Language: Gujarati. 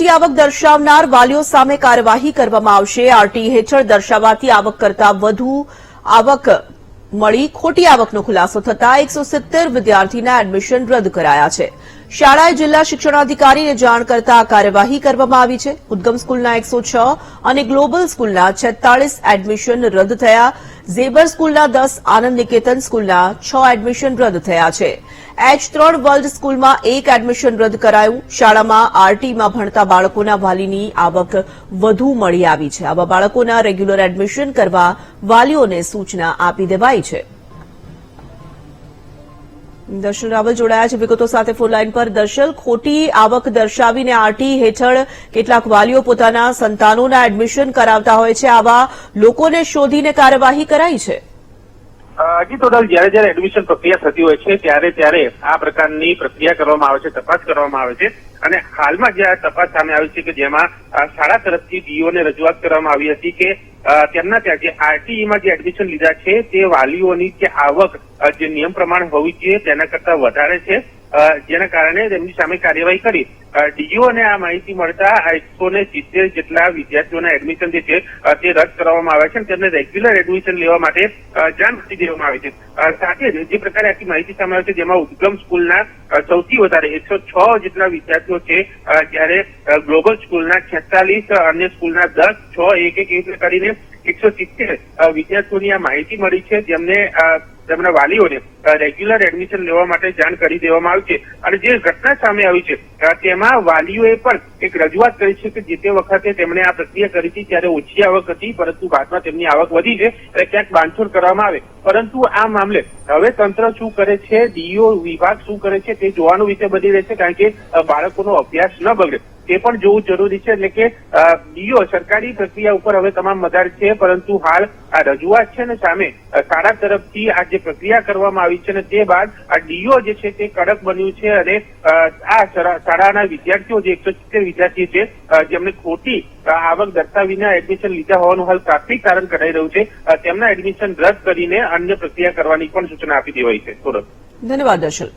ખોટી આવક દર્શાવનાર વાલીઓ સામે કાર્યવાહી કરવામાં આવશે. આરટી હેઠળ દર્શાવાતી આવક કરતા વધુ આવક મળી. ખોટી આવકનો ખુલાસો થતાં એકસો સિત્તેર વિદ્યાર્થીના એડમિશન રદ કરાયા છે. શાળાએ જિલ્લા શિક્ષણાધિકારીને જાણ કરતા આ કાર્યવાહી કરવામાં આવી છે. ઉદ્ગમ સ્કૂલના એકસો અને ગ્લોબલ સ્કૂલના છેતાળીસ એડમિશન રદ થયા. ઝેબર સ્કૂલના દસ આનંદ નિકેતન સ્કૂલના છ એડમિશન રદ થયા છે. એચ ત્રણ વર્લ્ડ સ્કૂલમાં એક એડમિશન રદ કરાયું. શાળામાં આરટીમાં ભણતા બાળકોના વાલીની આવક વધુ મળી આવી છે. આવા બાળકોના રેગ્યુલર એડમિશન કરવા વાલીઓને સૂચના આપી દેવાઈ છે. દર્શન રાવલ જોડાયા છે. વિગતો સાથે ફોન લાઈન પર દર્શન ખોટી આવક દર્શાવીને આરટી હેઠળ કેટલાક વાલીઓ પોતાના સંતાનોના એડમિશન કરાવતા હોય છે. આવા લોકોને શોધીને કાર્યવાહી કરાઈ છે. હજી ટોટલ જયારે જયારે એડમિશન પ્રક્રિયા થતી હોય છે, ત્યારે ત્યારે આ પ્રકારની પ્રક્રિયા કરવામાં આવે છે, તપાસ કરવામાં આવે છે. અને હાલમાં જે તપાસ સામે આવી છે કે જેમાં શાળા તરફથી ડીઓને રજૂઆત કરવામાં આવી હતી કે તેમના ત્યાં જે આરટીઈમાં જે એડમિશન લીધા છે, તે વાલીઓની જે આવક જે નિયમ પ્રમાણે હોવી જોઈએ, તેના કરતા વધારે છે. જેના કારણે તેમની સામે કાર્યવાહી કરી. ડીઓને આ માહિતી મળતા એકસો ને સિત્તેર જેટલા વિદ્યાર્થીઓના એડમિશન જે છે તે રદ કરવામાં આવે છે અને તેમને રેગ્યુલર એડમિશન લેવા માટે જાણ કરી દેવામાં આવે છે. સાથે જ જે પ્રકારે આખી માહિતી સામે આવે છે, જેમાં ઉદ્ગમ સ્કૂલના સૌથી વધારે એકસો છ જેટલા વિદ્યાર્થીઓ છે જ્યારે ગ્લોબલ સ્કૂલના છેતાલીસ અન્ય સ્કૂલના દસ, છ, એક એક કરીને એકસો સિત્તેર વિદ્યાર્થીઓની આ માહિતી મળી છે. જેમને તેમના વાલીઓને રેગ્યુલર એડમિશન લેવા માટે જાણ કરી દેવામાં આવી છે. અને જે ઘટના સામે આવી છે તેમાં વાલીઓએ પણ એક રજૂઆત કરી છે કે જે તે વખતે તેમણે આ પ્રક્રિયા કરી હતી ત્યારે ઓછી આવક હતી, પરંતુ બાદમાં તેમની આવક વધી છે એટલે ક્યાંક બાંધછોડ કરવામાં આવે. પરંતુ આ મામલે હવે તંત્ર શું કરે છે, ડીઓ વિભાગ શું કરે છે તે જોવાનું વિષય બની રહેશે કારણ કે બાળકોનો અભ્યાસ ન બગડે. તે પણ જોવું જરૂરી છે. એટલે કે ડીઓ, સરકારી પ્રક્રિયા ઉપર હવે તમામ મદાર છે, પરંતુ હાલ આ રજૂઆત છે ને સામે શાળા તરફથી આ જે પ્રક્રિયા કરવામાં આવી છે ને તે બાદ આ ડીઓ જે છે તે કડક બન્યું છે અને આ શાળાના વિદ્યાર્થીઓ જે એકસો સિત્તેર વિદ્યાર્થી છે જેમને ખોટી આવક દર્શાવીને એડમિશન લીધા હોવાનું હાલ પ્રાથમિક કારણ કરાઈ રહ્યું છે. તેમના એડમિશન રદ કરીને અન્ય પ્રક્રિયા કરવાની પણ સૂચના આપી દેવાઈ છે. સુરત. ધન્યવાદ દર્શન